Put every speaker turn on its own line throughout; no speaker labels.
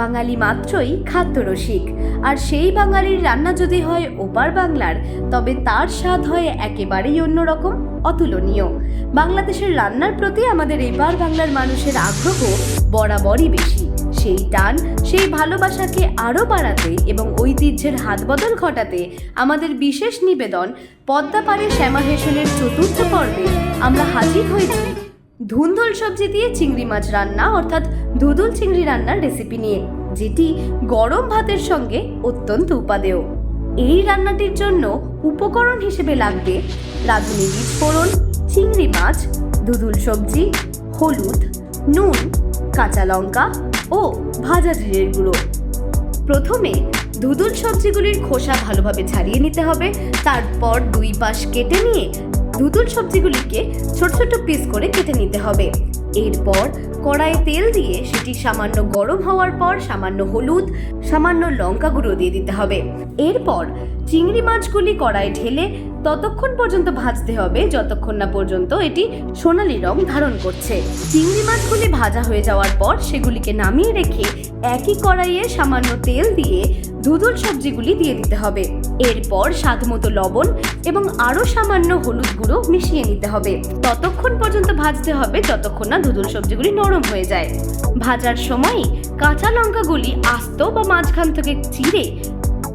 বাঙালি মাত্রই খাদ্যরসিক আর সেই বাঙালির রান্না যদি হয় ওপার বাংলার, তবে তার স্বাদ হয় একেবারেই অন্যরকম, অতুলনীয়। বাংলাদেশের রান্নার প্রতি আমাদের এপার বাংলার মানুষের আগ্রহ বরাবরই বেশি। সেই টান, সেই ভালোবাসাকে আরও বাড়াতে এবং ঐতিহ্যের হাত বদল ঘটাতে আমাদের বিশেষ নিবেদন পদ্মাপাড়ে শ্যামা হেসেলের চতুর্থ পর্বে আমরা হাজির হয়েছি। ধুন্দল সবজি দিয়ে চিংড়ি মাছ রান্না, অর্থাৎ ধুদুল চিংড়ি রান্নার রেসিপি নিয়ে, যেটি গরম ভাতের সঙ্গে অত্যন্ত উপাদেয়। এই রান্নাটির জন্য উপকরণ হিসেবে লাগবে রাঁধুনি ফোড়ন, চিংড়ি মাছ, ধুদুল সবজি, হলুদ, নুন, কাঁচা লঙ্কা ও ভাজা জিরের গুঁড়ো। প্রথমে ধুদুল সবজিগুলির খোসা ভালোভাবে ছাড়িয়ে নিতে হবে, তারপর দুই পাশ কেটে নিয়ে ধুদুল সবজিগুলিকে ছোট ছোট পিস করে কেটে নিতে হবে। এরপর কড়াইয়ে তেল দিয়ে সেটি সামান্য গরম হওয়ার পর সামান্য হলুদ, সামান্য লঙ্কা গুঁড়ো দিয়ে দিতে হবে। এরপর চিংড়ি মাছগুলি কড়াই ঢেলে ততক্ষণ পর্যন্ত ভাজতে হবে, যতক্ষণ না পর্যন্ত এটি সোনালি রং ধারণ করছে। চিংড়ি মাছগুলি ভাজা হয়ে যাওয়ার পর সেগুলিকে নামিয়ে রেখে একই কড়াইয়ে সামান্য তেল দিয়ে ধুদুল সবজিগুলি দিয়ে দিতে হবে। এরপর স্বাদ মতো লবণ এবং আরও সামান্য হলুদ গুঁড়ো মিশিয়ে নিতে হবে। ততক্ষণ পর্যন্ত ভাজতে হবে যতক্ষণ না ধুদুল সবজিগুলি নরম হয়ে যায়। ভাজার সময় কাঁচা লঙ্কাগুলি আস্ত বা মাঝখান থেকে চিড়ে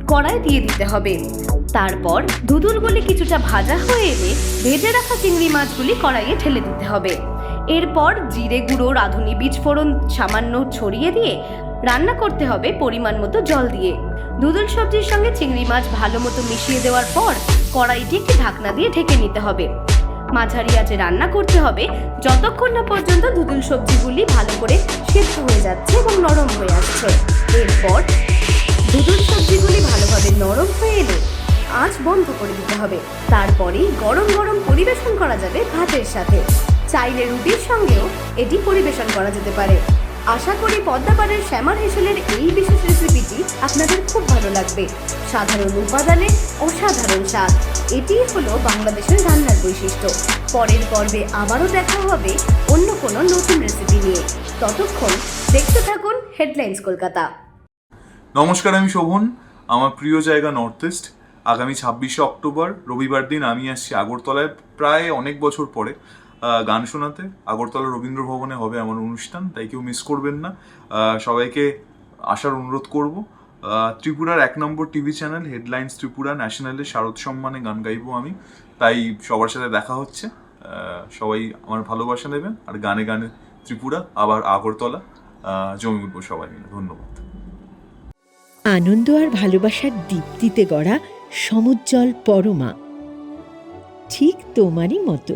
কড়াই দিয়ে দিতে হবে। তারপর ধুদুলগুলি কিছুটা ভাজা হয়ে এলে ভেজে রাখা চিংড়ি মাছগুলি কড়াইয়ে ঠেলে দিতে হবে। এরপর জিরে গুঁড়ো, রাঁধুনি বীজ ফোড়ন সামান্য ছড়িয়ে দিয়ে রান্না করতে হবে পরিমাণ মতো জল দিয়ে। ধুদুল সবজির সঙ্গে চিংড়ি মাছ ভালো মতো মিশিয়ে দেওয়ার পর কড়াইটি একটি ঢাকনা দিয়ে ঢেকে নিতে হবে। মাঝারি আঁচে রান্না করতে হবে, যতক্ষণ না পর্যন্ত ধুদুল সবজিগুলি ভালো করে সেদ্ধ হয়ে যাচ্ছে এবং নরম হয়ে আসছে। এরপর ধুদুল সবজিগুলি ভালোভাবে নরম হয়ে এলে আঁচ বন্ধ করে দিতে হবে। তারপরেই গরম গরম পরিবেশন করা যাবে ভাতের সাথে। চাইলে রুটির সঙ্গেও এটি পরিবেশন করা যেতে পারে। আশা করি পদ্মাপাড়ের শ্যামার হেসেলের এই বিশেষ রেসিপিটি আপনাদের খুব ভালো লাগবে। সাধারণ উপাদানে অসাধারণ স্বাদ। এটিই হলো বাংলাদেশের রান্নার বৈশিষ্ট্য। পরের পর্বে আবারও দেখা হবে অন্য কোনো নতুন রেসিপি নিয়ে। ততক্ষণ দেখতে থাকুন হেডলাইন্স কলকাতা।
নমস্কার, আমি শোভন। আমার প্রিয় জায়গা নর্থ ইস্ট আগামী ছাব্বিশে অক্টোবর, রবিবার দিন আমি আসছি আগরতলায়। প্রায় অনেক বছর পরে গান শোনাতে। আগরতলা রবীন্দ্র ভবনে হবে আমার অনুষ্ঠান, তাই কেউ মিস করবেন না। সবাইকে আসার অনুরোধ করব। ত্রিপুরার এক নম্বর টিভি চ্যানেল হেডলাইন্স ত্রিপুরা, ন্যাশনালে শারদ সম্মানে গান গাইবো আমি। তাই সবার সাথে দেখা হচ্ছে। সবাই আমার ভালোবাসা নেবেন। আর গানে গানে ত্রিপুরা, আবার আগরতলা। জমি উঠবো সবাই মিলে। ধন্যবাদ।
আনন্দ আর ভালোবাসার দীপ্তিতে গড়া সমুজ্জ্বল পরমা। ঠিক তোমারই মতো।